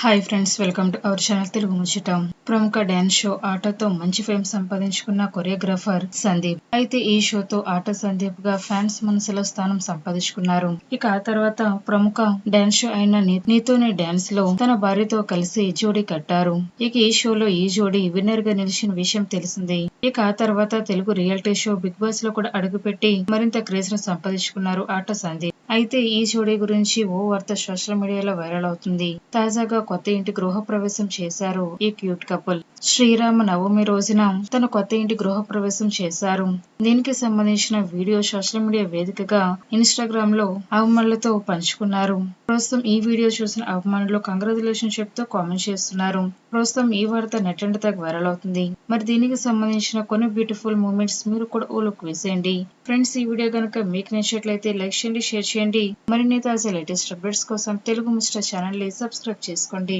Hi friends welcome to our channel Telugu ముచ్చటం ప్రముఖ dance show ఆటతో మంచి ఫేమ్ సంపాదించుకున్న కొరియోగ్రాఫర్ సందీప్ అయితే ఈ షోతో ఆట సందీప్గా ఫ్యాన్స్ మనసులో స్థానం సంపాదించుకున్నారు. ఇక ఆ తర్వాత ప్రముఖ డాన్స్ షో అయిన నీతోనే డాన్స్లో తన భార్యతో కలిసి జోడీ కట్టారు. ఇక ఈ షోలో ఈ జోడీ విన్నర్గా నిలిచిన విషయం తెలిసింది. ఇక ఆ తర్వాత తెలుగు రియాలిటీ షో బిగ్ బాస్లో కూడా అడుగుపెట్టి మరింత క్రేజ్ను సంపాదించుకున్నారు ఆట సందీప్ అయితే ఈ జోడీ గురించి ఓ వార్త సోషల్ మీడియాలో వైరల్ అవుతుంది. తాజాగా కొత్త ఇంటి గృహ ప్రవేశం చేశారు ఈ క్యూట్ కపుల్. శ్రీరామ నవమి రోజున తన కొత్త ఇంటి గృహ ప్రవేశం చేశారు. దీనికి సంబంధించిన వీడియో సోషల్ మీడియా వేదికగా ఇన్స్టాగ్రామ్లో అవమానులతో పంచుకున్నారు. ప్రస్తుతం ఈ వీడియో చూసిన అవమానులు కంగ్రాచులేషన్ చెప్తూ కామెంట్ చేస్తున్నారు. ప్రస్తుతం ఈ వార్త నెట్ అండ్ తగ్గ వైరల్ అవుతుంది. మరి దీనికి సంబంధించిన కొన్ని బ్యూటిఫుల్ మూమెంట్స్ మీరు కూడా ఓ లుక్ వేసేయండి. ఫ్రెండ్స్ ఈ వీడియో కనుక మీకు నచ్చినట్లయితే లైక్ చేయండి షేర్ చేయండి. మరిన్ని తాజా లేటెస్ట్ అప్డేట్స్ కోసం తెలుగు ముస్టర్ ఛానల్ని సబ్స్క్రైబ్ చేసుకోండి.